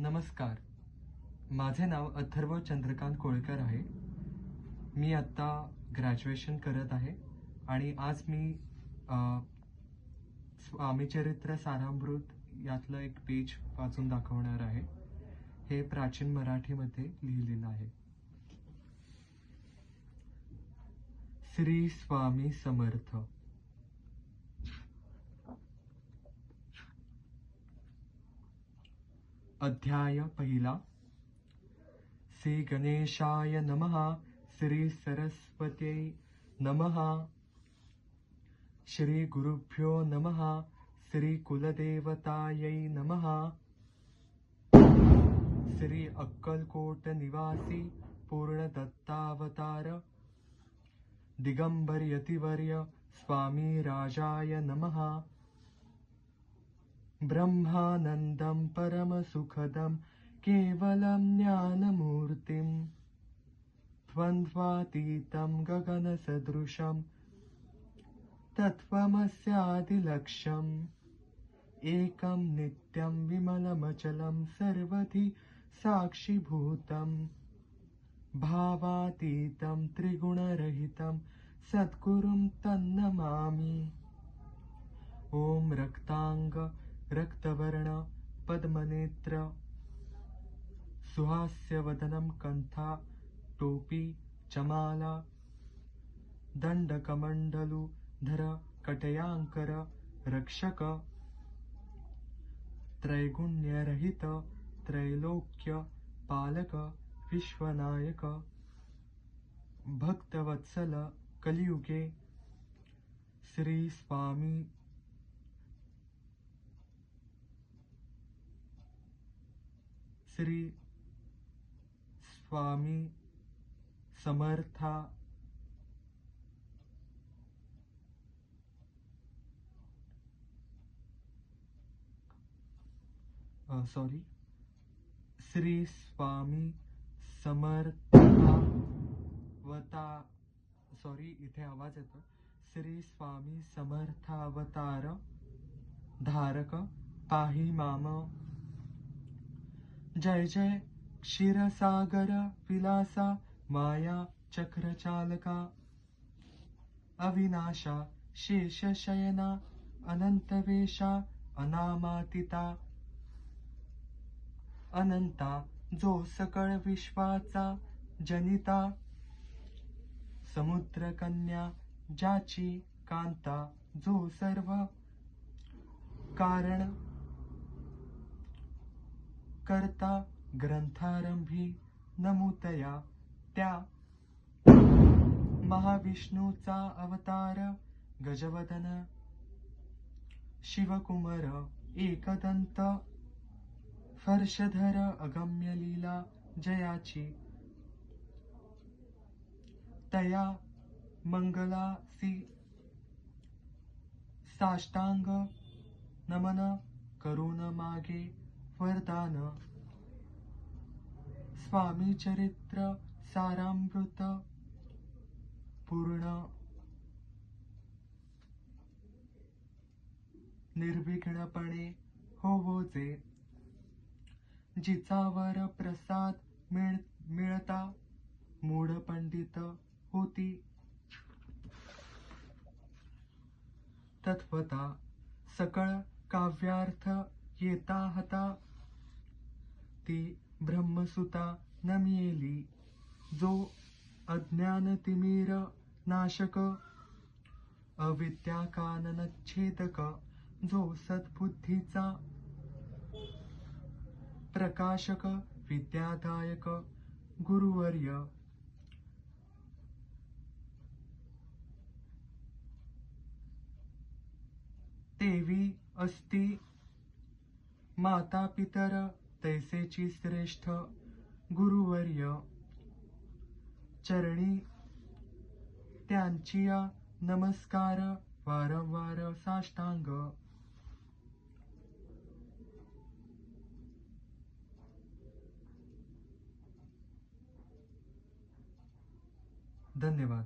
नमस्कार. माझे नाव अथर्व चंद्रकांत कोळकर आहे. मी आत्ता ग्रॅज्युएशन करत आहे आणि आज मी स्वामीचरित्र सारामृत यातलं एक पेज वाचून दाखवणार आहे. हे प्राचीन मराठीमध्ये लिहिलेलं आहे. श्री स्वामी समर्थ. अध्याय पहिला। श्री गणेशाय नमः श्री सरस्वत्यै नमः। श्री गुरुभ्यो नमः श्री कुलदेवतायै नमः। श्री अक्कलकोट निवासी पूर्ण दत्तावतार दिगंबर यतिवर्य स्वामी राजाय नमः ब्रह्मानन्दं परमसुखदं केवलं ज्ञानमूर्तिम् द्वन्द्वातीतं गगनसदृशं तत्त्वमस्यादिलक्ष्यम् एकं नित्यं विमलमचलं सर्वधि साक्षिभूतं भावातीतं त्रिगुणरहितं सद्गुरुं तन्नमामि ॐ रक्ताङ्ग ರಕ್ತವರ್ಣ ಪದ್ಮನೇತ್ರ ಸುಹಾಸ್ಯವದನಂ ಕಂಥ ಟೋಪಿ ಚಮಾಲ ದಂಡಕಮಂಡಲು ಧರ ಕಟಯಾಂಕರ ರಕ್ಷಕ ತ್ರೈಗುಣ್ಯರಹಿತ ತ್ರೈಲೋಕ್ಯ ಪಾಲಕ ವಿಶ್ವನಾಯಕ ಭಕ್ತವತ್ಸಲ ಕಲಿಯುಗೆ ಶ್ರೀ ಸ್ವಾಮಿ श्री स्वामी समर्था सॉरी श्री स्वामी समर्थावता सॉरी इथे आवाज़ येतो. श्री स्वामी समर्थावतार धारक, पाही माम जय जय क्षीरसागर विलासा माया चक्रचालका। अविनाशा शेषशयना अनंतवेशा अनामातिता। अनंता जो सकळ विश्वाचा जनिता। समुद्रकन्या ज्याची कांता जो सर्व कारण करता ग्रंथारंभी नमुतया त्या महाविष्णूचा अवतार गजवदन शिवकुमार एकदंत फर्षधर अगम्य लीला जयाची तया मंगलासी साष्टांग नमन करून मागे वरदान स्वामी चरित्र सारामृत पूर्ण। निर्विघ्नपणे होवोजे जिचावर प्रसाद मिळ मिळता मूढ पंडित होती। तत्वता सकळ काव्यार्थ येता हता। ती ब्रह्मसुता न जो अज्ञान तिमिर नाशक अविद्या कानन छेदक जो सद्बुद्धीचा प्रकाशक विद्यादायक गुरुवर्य. देवी अस्ती माता पितर तैसेची श्रेष्ठ गुरुवर्य। चरणी त्यांची नमस्कार वारंवार साष्टांग। धन्यवाद।